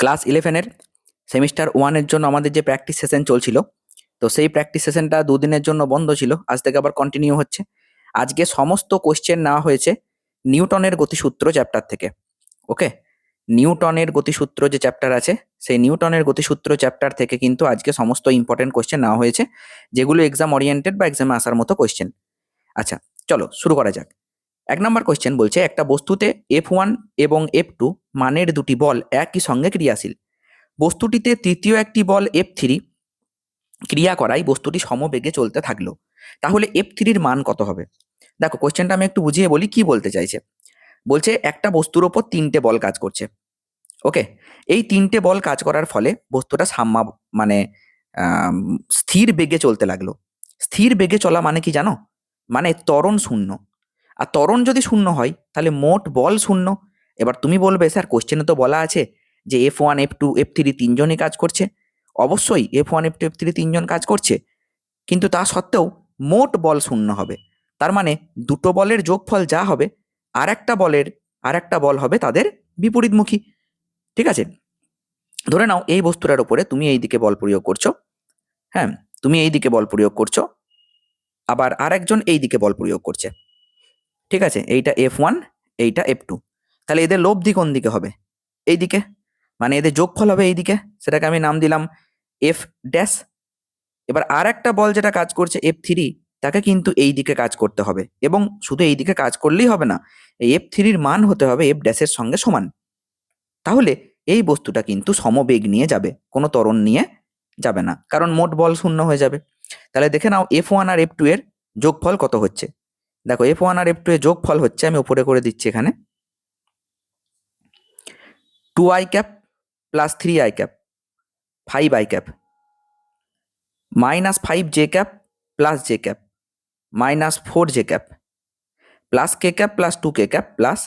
Class ইলেভেনের semester ওয়ানের জন্য আমাদের যে প্র্যাকটিস সেশন চলছিল, তো সেই প্র্যাকটিস সেশনটা দুদিনের জন্য বন্ধ ছিল, আজ থেকে আবার কন্টিনিউ হচ্ছে। আজকে সমস্ত কোশ্চেন নেওয়া হয়েছে নিউটনের গতিসূত্র চ্যাপ্টার থেকে ওকে নিউটনের গতিসূত্র যে চ্যাপ্টার আছে, সেই নিউটনের গতিসূত্র চ্যাপ্টার থেকে কিন্তু আজকে সমস্ত ইম্পর্টেন্ট কোশ্চেন নেওয়া হয়েছে, যেগুলো এক্সাম ওরিয়েন্টেড বা এক্সামে আসার মতো কোশ্চেন আচ্ছা চলো শুরু করা যাক। এক নম্বর কোশ্চেন বলছে, একটা বস্তুতে এফ ওয়ান এবং এফ টু মানের দুটি বল একই সঙ্গে ক্রিয়াশীল। বস্তুটিতে তৃতীয় একটি বল এফ থ্রি ক্রিয়া করায় বস্তুটি সমবেগে চলতে থাকল। তাহলে এফ থ্রির মান কত হবে? দেখো কোশ্চেনটা আমি একটু বুঝিয়ে বলি কি বলতে চাইছে। বলছে, একটা বস্তুর ওপর তিনটে বল কাজ করছে। ওকে এই তিনটে বল কাজ করার ফলে বস্তুটা সাম্মা মানে স্থির বেগে চলতে লাগল। স্থির বেগে চলা মানে কি জানো? মানে ত্বরণ শূন্য। আর ত্বরণ যদি শূন্য হয়, তাহলে মোট বল শূন্য। এবার তুমি বলবে, স্যার কোশ্চেনে তো বলা আছে যে F one F two F three তিনজনই কাজ করছে। অবশ্যই F one F two F three তিনজন কাজ করছে। কিন্তু তা সত্ত্বেও মোট বল শূন্য হবে। তার মানে দুটো বলের যোগফল যা হবে, আর একটা বলের, আর একটা বল হবে তাদের বিপরীতমুখী। ঠিক আছে? ধরে নাও এই বস্তুটার উপরে তুমি এই দিকে বল প্রয়োগ করছ। হ্যাঁ তুমি এই দিকে বল প্রয়োগ করছ। আবার আরেকজন এই দিকে বল প্রয়োগ করছে। ঠিক আছে? এইটা এফ ওয়ান এইটা এফ টু তাহলে এদের লব্ধি কোন দিকে হবে? এই দিকে মানে এদের যোগফল হবে এই দিকে সেটাকে আমি নাম দিলাম এফ ড্যাশ এবার আর একটা বল যেটা কাজ করছে এফ থ্রি তাকে কিন্তু এই দিকে কাজ করতে হবে। এবং শুধু এই দিকে কাজ করলেই হবে না, এই এফ থ্রির মান হতে হবে এফ ড্যাশের সঙ্গে সমান। তাহলে এই বস্তুটা কিন্তু সমবেগ নিয়ে যাবে, কোনো ত্বরণ নিয়ে যাবে না। কারণ মোট বল শূন্য হয়ে যাবে। তাহলে দেখে নাও এফ ওয়ান আর এফ টু এর যোগফল কত হচ্ছে? দেখো এফ ওয়ান আর এফ টু এর যোগফল হচ্ছে, আমি ওপরে করে দিচ্ছি এখানে। Two i cap plus three i cap five i cap minus five j cap plus j cap minus four j cap plus k cap plus two k cap plus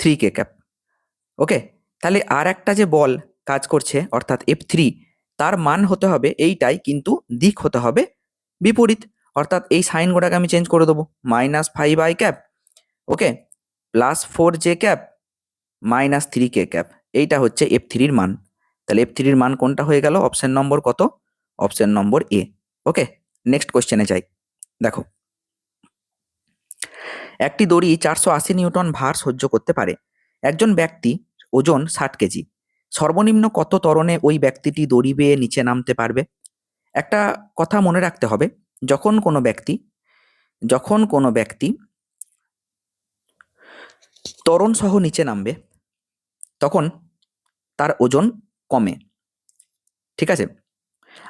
three k cap okay তাহলে আর একটা যে বল কাজ করছে, অর্থাৎ F three তার মান হতে হবে এইটাই, কিন্তু দিক হতে হবে বিপরীত। অর্থাৎ এই সাইন গোটাকে আমি চেঞ্জ করে দেবো। Minus five i cap okay plus four j cap minus three k cap এইটা হচ্ছে এফ থ্রির মান। তাহলে এফ থ্রির মান কোনটা হয়ে গেল? অপশন নম্বর কত? অপশন নম্বর এ ওকে নেক্সট কোশ্চেনে যাই। দেখো। একটি দড়ি চারশো আশি নিউটন ভার সহ্য করতে পারে। একজন ব্যক্তি ওজন ষাট কেজি। সর্বনিম্ন কত তরণে ওই ব্যক্তিটি দড়ি বেয়ে নিচে নামতে পারবে? একটা কথা মনে রাখতে হবে। যখন কোনো ব্যক্তি, যখন কোনো ব্যক্তি ত্বরণ সহ নিচে নামবে, তখন তার ওজন কমে। ঠিক আছে?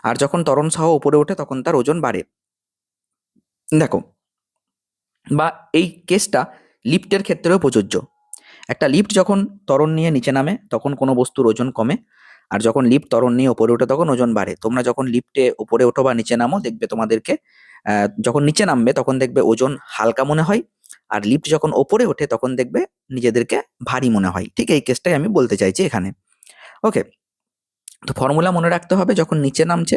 আর যখন তরণ সহ উপরে ওঠে, তখন তার ওজন বাড়ে। দেখো, বা এই কেসটা লিফটের ক্ষেত্রেও প্রযোজ্য। একটা লিফট যখন তরণ নিয়ে নিচে নামে, তখন কোনো বস্তুর ওজন কমে। আর যখন লিফট তরণ নিয়ে উপরে ওঠে তখন ওজন বাড়ে। তোমরা যখন লিফটে উপরে ওঠো বা নিচে নামো, দেখবে তোমাদেরকে যখন নিচে নামবে তখন দেখবে ওজন হালকা মনে হয় আর লিফট যখন ওপরে ওঠে তখন দেখবে নিজেদেরকে ভারী মনে হয়। ঠিক এই কেসটাই আমি বলতে চাইছি এখানে। ওকে তো ফর্মুলা মনে রাখতে হবে, যখন নিচে নামছে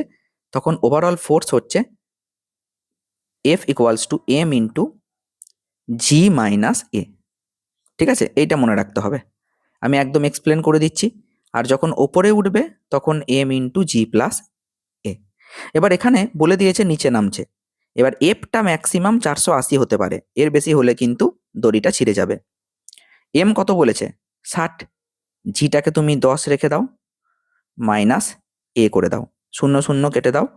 তখন ওভারঅল ফোর্স হচ্ছে F equals to m into g minus a ঠিক আছে? এইটা মনে রাখতে হবে। আমি একদম এক্সপ্লেন করে দিচ্ছি। আর যখন ওপরে উঠবে, তখন m into g plus a এবার এখানে বলে দিয়েছে নিচে নামছে। এবার এফটা ম্যাক্সিমাম চারশো আশি হতে পারে। এর বেশি হলে কিন্তু দড়িটা ছিঁড়ে যাবে। এম কত বলেছে? ষাট। জিটাকে তুমি দশ রেখে দাও। মাইনাস এ করে দাও। শূন্য শূন্য কেটে দাও।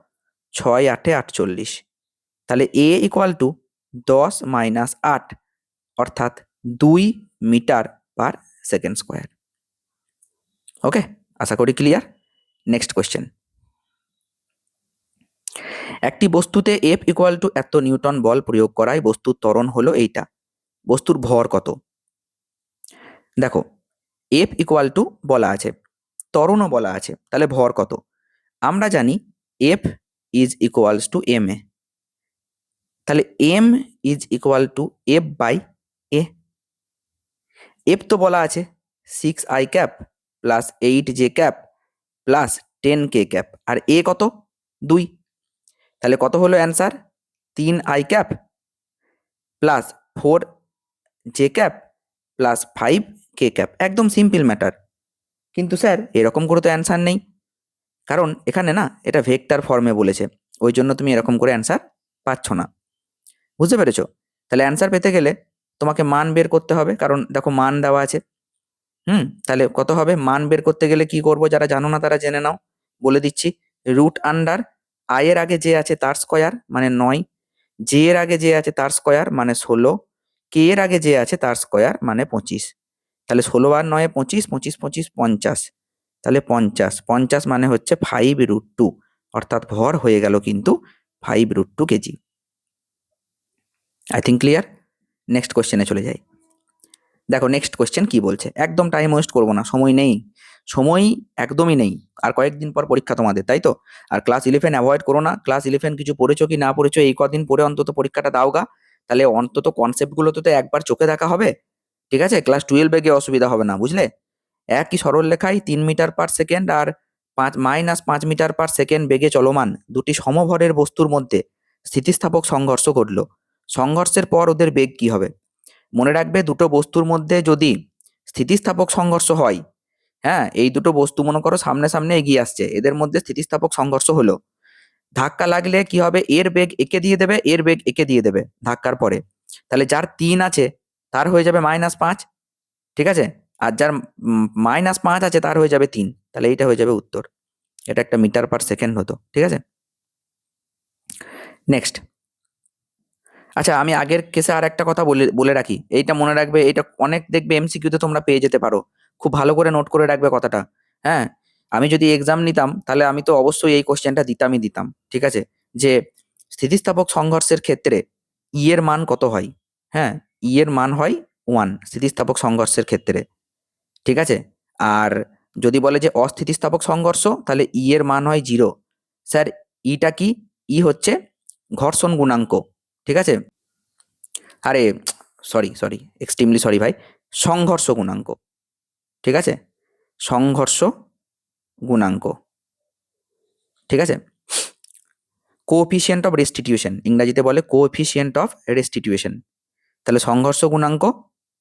ছয় আটে আটচল্লিশ। তাহলে এ ইকুয়াল টু দশ মাইনাস আট, অর্থাৎ দুই metre per second square okay আশা করি ক্লিয়ার নেক্সট কোয়েশ্চেন একটি বস্তুতে এফ ইকুয়াল টু এত নিউটন বল প্রয়োগ করায় বস্তুর ত্বরণ হলো এইটা। বস্তুর ভর কত? দেখো এফ ইকুয়াল টু বলা আছে, ত্বরণও বলা আছে, তাহলে ভর কত? আমরা জানি F is equals to m a তাহলে m is equal to F by a F তো বলা আছে six i cap plus eight j cap plus ten k cap আর এ কত? দুই। তাহলে কত হলো অ্যান্সার তিন i cap plus four j cap plus five k cap একদম সিম্পল ম্যাটার কিন্তু স্যার, এরকম করে তো অ্যান্সার নেই। কারণ এখানে না, এটা ভেক্টর ফর্মে বলেছে, ওই জন্য তুমি এরকম করে অ্যান্সার পাচ্ছ না। বুঝতে পেরেছ? তাহলে অ্যান্সার পেতে গেলে তোমাকে মান বের করতে হবে, কারণ দেখো মান দেওয়া আছে। হুম, তাহলে কত হবে? মান বের করতে গেলে কি করব? যারা জানো না তারা জেনে নাও। বলে দিচ্ছি রুট আন্ডার আয়ের আগে যে আছে তার স্কয়ার মানে নয় জে এর আগে যে আছে তার স্কয়ার মানে ষোলো কে এর আগে যে আছে তার স্কয়ার মানে পঁচিশ। তাহলে ষোলো আর নয় পঁচিশ পঁচিশ পঁচিশ, পঞ্চাশ। তাহলে পঞ্চাশ পঞ্চাশ মানে হচ্ছে ফাইভ রুট টু অর্থাৎ ভর হয়ে গেল কিন্তু five root two kg. I think clear next কোশ্চেনে চলে যাই। দেখো নেক্সট কোশ্চেন কি বলছে? একদম টাইম ওয়েস্ট করব না, সময় নেই। সময় একদমই নেই। আর কয়েকদিন পর পরীক্ষা তোমাদের, তাই তো? আর ক্লাস ইলেভেন অ্যাভয়েড করো না। ক্লাস ইলেভেন কিছু পড়েছো কি না পড়েছো, এই কদিন পরে অন্তত পরীক্ষাটা দাও গা। তাহলে অন্তত কনসেপ্টগুলো তো একবার চোখে দেখা হবে। ঠিক আছে? ক্লাস টুয়েলভে গিয়ে অসুবিধা হবে না, বুঝলে? একই সরল লেখায় তিন মিটার পার সেকেন্ড আর পাঁচ মাইনাস পাঁচ মিটার পার সেকেন্ড বেগে চলমান দুটি সমভরের বস্তুর মধ্যে স্থিতিস্থাপক সংঘর্ষ ঘটলো। সংঘর্ষের পর ওদের বেগ কি হবে? মনে রাখবে দুটো বস্তুর মধ্যে যদি স্থিতিস্থাপক সংঘর্ষ হয় হ্যাঁ এই দুটো বস্তু মনে করো সামনে সামনে এগিয়ে আসছে, এদের মধ্যে স্থিতিস্থাপক সংঘর্ষ হলো। ধাক্কা লাগলে কি হবে? এর বেগ একে দিয়ে দেবে, এর বেগ একে দিয়ে দেবে ধাক্কার পরে। তাহলে যার তিন আছে, তার হয়ে যাবে মাইনাস পাঁচ, ঠিক আছে? আর যার মাইনাস পাঁচ আছে, তার হয়ে যাবে তিন। তাহলে এইটা হয়ে যাবে উত্তর। এটা একটা মিটার পার সেকেন্ড হতো, ঠিক আছে? নেক্সট। আচ্ছা আমি আগের কেসে আর একটা কথা বলে বলে রাখি। এইটা মনে রাখবে এটা অনেক দেখবে এমসিকিউতে তোমরা পেয়ে যেতে পারো। খুব ভালো করে নোট করে রাখবে কথাটা। হ্যাঁ? আমি যদি এক্সাম নিতাম, তাহলে আমি তো অবশ্যই এই কোশ্চেনটা দিতামই দিতাম, ঠিক আছে? যে, স্থিতিস্থাপক সংঘর্ষের ক্ষেত্রে ই এর মান কত হয়? হ্যাঁ? ই এর মান হয় ওয়ান স্থিতিস্থাপক সংঘর্ষের ক্ষেত্রে। ঠিক আছে? আর যদি বলে যে, অস্থিতিস্থাপক সংঘর্ষ, তাহলে ই এর মান হয় জিরো স্যার ইটা কি? ই হচ্ছে ঘর্ষণ গুণাঙ্ক। ঠিক আছে? আরে সরি সরি এক্সট্রিমলি সরি ভাই। সংঘর্ষ গুণাঙ্ক। ঠিক আছে? সংঘর্ষ গুণাঙ্ক। ঠিক আছে? কোএফিসিয়েন্ট অফ রেস্টিটিউশন ইংরাজিতে বলে কোএফিসিয়েন্ট অফ রেস্টিটিউশন তাহলে সংঘর্ষ গুণাঙ্ক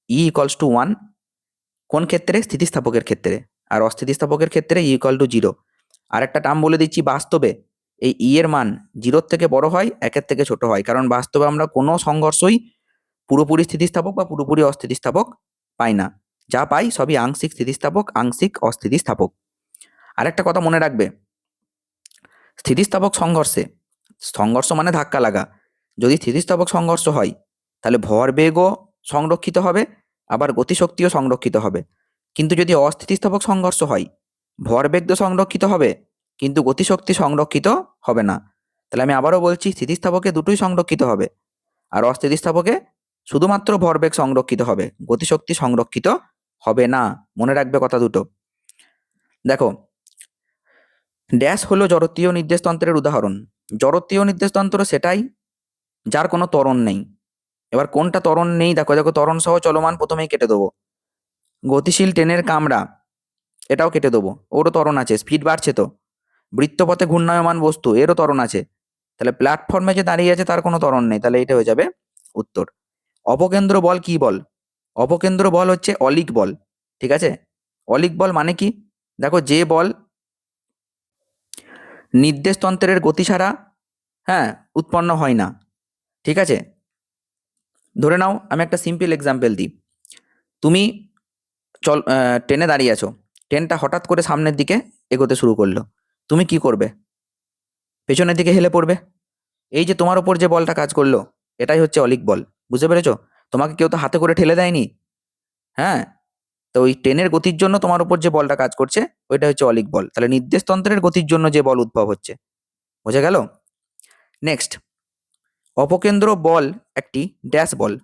ই ইকলস টু ওয়ান কোন ক্ষেত্রে? স্থিতিস্থাপকের ক্ষেত্রে। আর অস্থিতিস্থাপকের ক্ষেত্রে ই ইকল টু জিরো আর একটা টার্ম বলে দিচ্ছি বাস্তবে। এই ই এর মান জিরোর থেকে বড় হয় একের থেকে ছোট হয়। কারণ বাস্তবে আমরা কোনো সংঘর্ষই পুরোপুরি স্থিতিস্থাপক বা পুরোপুরি অস্থিতিস্থাপক পাই না। যা পাই সবই আংশিক স্থিতিস্থাপক, আংশিক অস্থিতিস্থাপক। আরেকটা কথা মনে রাখবে, স্থিতিস্থাপক সংঘর্ষে, সংঘর্ষ মানে ধাক্কা লাগা। যদি স্থিতিস্থাপক সংঘর্ষ হয়, তাহলে ভরবেগও সংরক্ষিত হবে, আবার গতিশক্তিও সংরক্ষিত হবে। কিন্তু যদি অস্থিতিস্থাপক সংঘর্ষ হয় ভরবেগ তো সংরক্ষিত হবে কিন্তু গতিশক্তি সংরক্ষিত হবে না। তাহলে আমি আবারও বলছি, স্থিতিস্থাপকে দুটোই সংরক্ষিত হবে। আর অস্থিতিস্থাপকে শুধুমাত্র ভরবেগ সংরক্ষিত হবে। গতিশক্তি সংরক্ষিত হবে না। মনে রাখবে কথা দুটো। দেখো, ড্যাশ হলো জড়তীয় নির্দেশতন্ত্রের উদাহরণ। জড়তীয় নির্দেশতন্ত্র সেটাই যার কোনো ত্বরণ নেই। এবার কোনটা ত্বরণ নেই? দেখো দেখো, ত্বরণ সহ চলমান প্রথমেই কেটে দেবো। গতিশীল ট্রেনের কামড়া এটাও কেটে দেবো। ওরও ত্বরণ আছে, স্পিড বাড়ছে তো। বৃত্তপথে ঘূর্ণায়মান বস্তু, এরও ত্বরণ আছে। তাহলে প্ল্যাটফর্মে যে দাঁড়িয়ে আছে তার কোনো ত্বরণ নেই, তাহলে এটা হয়ে যাবে উত্তর। অপকেন্দ্র বল কি বল? অপকেন্দ্র বল হচ্ছে অলিক বল, ঠিক আছে? অলিক বল মানে কি? দেখো যে বল নির্দেশতন্ত্রের গতি ছাড়া হ্যাঁ উৎপন্ন হয় না, ঠিক আছে? ধরে নাও, আমি একটা সিম্পল এক্সাম্পল দিই। তুমি চল ট্রেনে দাঁড়িয়ে আছো। ট্রেনটা হঠাৎ করে সামনের দিকে এগোতে শুরু করল। তুমি কি করবে? পেছনের দিকে হেলে পড়বে? এই যে তোমার ওপর যে বলটা কাজ করল, এটাই হচ্ছে অলিক বল, বুঝতে পেরেছ? তোমাকে কেউ তো হাতে করে ঠেলে দেয়নি? হ্যাঁ? তো ওই ট্রেনের গতির জন্য তোমার উপর যে বলটা কাজ করছে, ওইটা হচ্ছে অলিক বল। তাহলে নির্দেশতন্ত্রের গতির জন্য যে বল উদ্ভব হচ্ছে, বোঝা গেল? নেক্সট অপকেন্দ্র বল একটি ড্যাশ বল।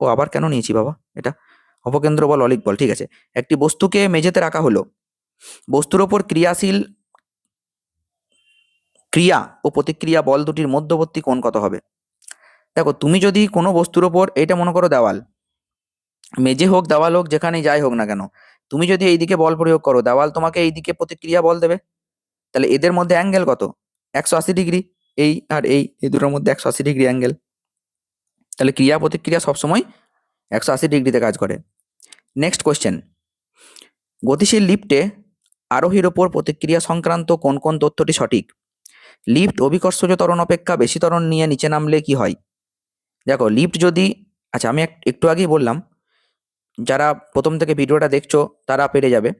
ও আবার কেন নিয়েছি বাবা এটা? অপকেন্দ্র বল, অলিক বল, ঠিক আছে। একটি বস্তুকে মেঝেতে রাখা হলো। বস্তুর ওপর ক্রিয়াশীল ক্রিয়া ও প্রতিক্রিয়া বল দুটির মধ্যবর্তী কোণ কত হবে? দেখো, তুমি যদি কোনো বস্তুর ওপর এটা মনে করো দেওয়াল, মেঝে হোক, দেওয়াল হোক, যেখানেই যাই হোক না কেন, তুমি যদি এইদিকে বল প্রয়োগ করো, দেওয়াল তোমাকে এইদিকে প্রতিক্রিয়া বল দেবে। তাহলে এদের মধ্যে অ্যাঙ্গেল কত? একশো আশি ডিগ্রি, এই আর এই এই দুটোর মধ্যে একশো আশি ডিগ্রি অ্যাঙ্গেল। তাহলে ক্রিয়া প্রতিক্রিয়া সবসময় একশো আশি ডিগ্রিতে কাজ করে। নেক্সট কোয়েশ্চেন গতিশীল লিফটে আরোহীর ওপর প্রতিক্রিয়া সংক্রান্ত কোন কোন তথ্যটি সঠিক? লিফট অভিকর্ষজ ত্বরণ অপেক্ষা বেশি ত্বরণ নিয়ে নিচে নামলে কি হয়? দেখো, লিফট যদি আচ্ছা আমি এক- একটু আগেই বললাম, যারা প্রথম থেকে ভিডিওটা দেখছ, তারা পেরে যাবে।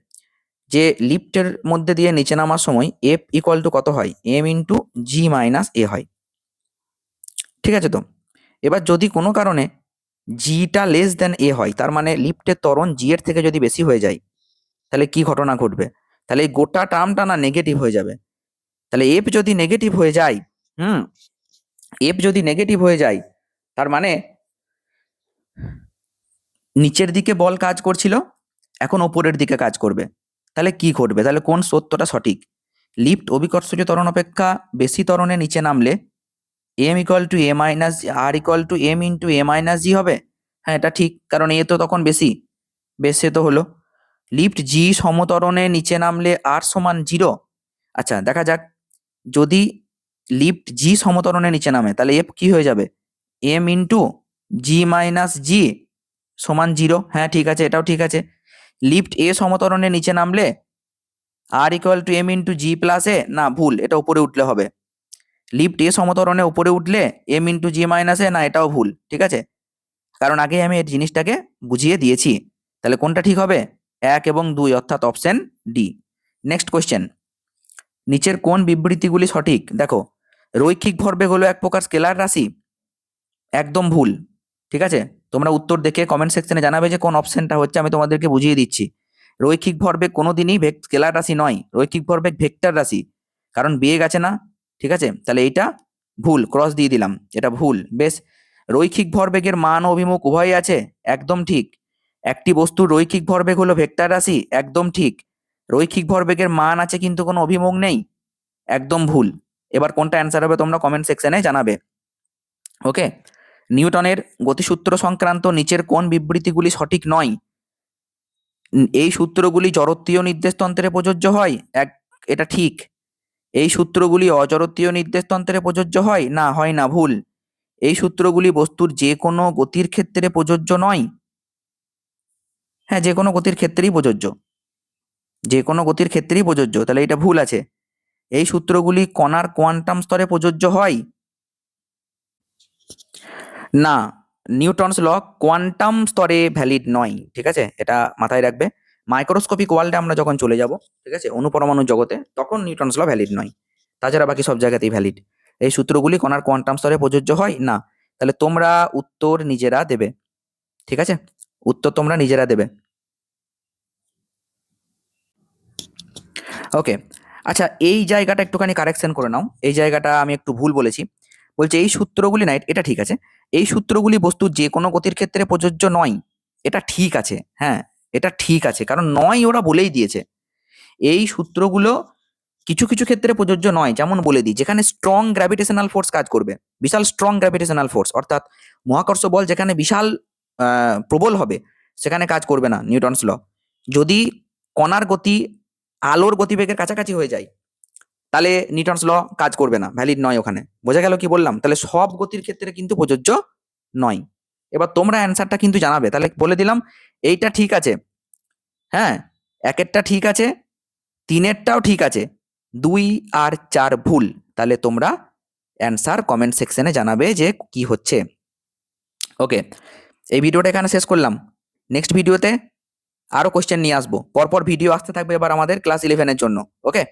যে লিফটের মধ্যে দিয়ে নিচে নামার সময় এফ ইকুয়াল টু কত হয়? M into g minus a হয়। ঠিক আছে তো? এবার যদি কোনো কারণে জিটা লেস দেন এ হয়, তার মানে লিফটের ত্বরণ জি এর থেকে যদি বেশি হয়ে যায়, তাহলে কি ঘটনা ঘটবে? তাহলে গোটা টার্মটা না নেগেটিভ হয়ে যাবে। তাহলে এফ যদি নেগেটিভ হয়ে যায়, হুম এফ যদি নেগেটিভ হয়ে যায়, তার মানে নিচের দিকে বল কাজ করছিল, এখন ওপরের দিকে কাজ করবে। তাহলে কি ঘটবে? তাহলে কোন সত্যটা সঠিক? লিফট অভিকর্ষজ ত্বরণ অপেক্ষা বেশি ত্বরণে নিচে নামলে m equal to a minus R equal to m into a minus g হবে? হ্যাঁ এটা ঠিক, কারণ এ তো তখন বেশি বেশি তো হলো। লিফট জি সমতরণে নিচে নামলে আর সমান জিরো আচ্ছা দেখা যাক। যদি লিফট জি সমতরণের নিচে নামে, তাহলে এফ কি হয়ে যাবে? M into g minus g সমান জিরো হ্যাঁ ঠিক আছে, এটাও ঠিক আছে। লিফট এ সমতরণের নিচে নামলে R equal to m into g plus a না, ভুল, এটা উপরে উঠলে হবে। লিফট এ সমতরণে উপরে উঠলে m into g minus a না, এটাও ভুল, ঠিক আছে? কারণ আগে আমি এই জিনিসটাকে বুঝিয়ে দিয়েছি। তাহলে কোনটা ঠিক হবে? এক এবং দুই, অর্থাৎ অপশন ডি নেক্সট কোয়েশ্চেন নিচের কোন বিবৃতিগুলি সঠিক? দেখো, রৈখিক ভরবেগ হলো এক প্রকার স্কেলার রাশি। একদম ভুল, ঠিক আছে? তোমরা উত্তর দেখে কমেন্ট সেকশনে জানাবে যে কোন অপশনটা হচ্ছে, আমি তোমাদেরকে বুঝিয়ে দিচ্ছি। রৈখিক ভরবেগ কোনোদিনই ভেক, স্কেলার রাশি নয়, রৈখিক ভরবেগ ভেক্টর রাশি। কারণ বেগ আছে না, ঠিক আছে? তাহলে এইটা ভুল ক্রস দিয়ে দিলাম, এটা ভুল, বেশ। রৈখিক ভরবেগের মান অভিমুখ উভয়ই আছে, একদম ঠিক। একটি বস্তুর রৈখিক ভরবেগ হলো ভেক্টর রাশি, একদম ঠিক। রৈখিক ভরবেগের মান আছে কিন্তু কোনো অভিমুখ নেই? একদম ভুল। এবার কোনটা অ্যান্সার হবে তোমরা কমেন্ট সেকশনে জানাবে। ওকে নিউটনের গতিসূত্র সংক্রান্ত নিচের কোন বিবৃতিগুলি সঠিক নয়? এই সূত্রগুলি জড়ত্বীয় নির্দেশতন্ত্রে প্রযোজ্য হয়? এক, এটা ঠিক। এই সূত্রগুলি অজড়ত্বীয় নির্দেশতন্ত্রে প্রযোজ্য হয়? না হয় না, ভুল। এই সূত্রগুলি বস্তুর যে কোনো গতির ক্ষেত্রে প্রযোজ্য নয়? হ্যাঁ যে কোনো গতির ক্ষেত্রেই প্রযোজ্য। যে কোনো গতির ক্ষেত্রেই প্রযোজ্য, তাহলে এটা ভুল আছে। এই সূত্রগুলি কণার কোয়ান্টাম স্তরে প্রযোজ্য হয়? না, নিউটনস ল কোয়ান্টাম স্তরে ভ্যালিড নয়, ঠিক আছে? এটা মাথায় রাখবে। মাইক্রোস্কোপিক ওয়ার্ল্ডে আমরা যখন চলে যাব, ঠিক আছে, অনুপরমাণু জগতে, তখন নিউটনস ল ভ্যালিড নয়। তাছাড়া বাকি সব জায়গাতেই ভ্যালিড। এই সূত্রগুলি কণার কোয়ান্টাম স্তরে প্রযোজ্য হয়? না। তাহলে তোমরা উত্তর নিজেরা দেবে, ঠিক আছে? উত্তর তোমরা নিজেরা দেবে। ওকে আচ্ছা এই জায়গাটা একটুখানি কারেকশন করে নাও। এই জায়গাটা আমি একটু ভুল বলেছি। বলছে, এই সূত্রগুলি না, এটা ঠিক আছে। এই সূত্রগুলি বস্তুর যে কোনো গতির ক্ষেত্রে প্রযোজ্য নয়। এটা ঠিক আছে হ্যাঁ এটা ঠিক আছে। কারণ নয় ওরা বলেই দিয়েছে। এই সূত্রগুলো কিছু কিছু ক্ষেত্রে প্রযোজ্য নয়। যেমন বলে দিই, যেখানে স্ট্রং গ্র্যাভিটেশনাল ফোর্স কাজ করবে, বিশাল স্ট্রং গ্র্যাভিটেশনাল ফোর্স অর্থাৎ মহাকর্ষ বল যেখানে বিশাল প্রবল হবে, সেখানে কাজ করবে না, নিউটনস ল। যদি কণার গতি আলোর গতিবেগের কাছাকাছি হয়ে যায়। তাহলে নিউটনস ল কাজ করবে না, ভ্যালিড নয় ওখানে। বোঝা গেল কি বললাম? তাহলে সব গতির ক্ষেত্রে কিন্তু প্রযোজ্য নয়। এবার তোমরা অ্যান্সারটা কিন্তু জানাবে। তাহলে বলে দিলাম, এইটা ঠিক আছে। হ্যাঁ একেরটা ঠিক আছে, তিনেরটাও ঠিক আছে। দুই আর চার ভুল। তাহলে তোমরা অ্যান্সার কমেন্ট সেকশনে জানাবে যে কি হচ্ছে। ওকে এই ভিডিওটা এখানে শেষ করলাম। নেক্সট ভিডিওতে আরও কোয়েশ্চেন নিয়ে আসব। পরপর ভিডিও আসতে থাকবে এবার আমাদের ক্লাস ইলেভেনের জন্য ওকে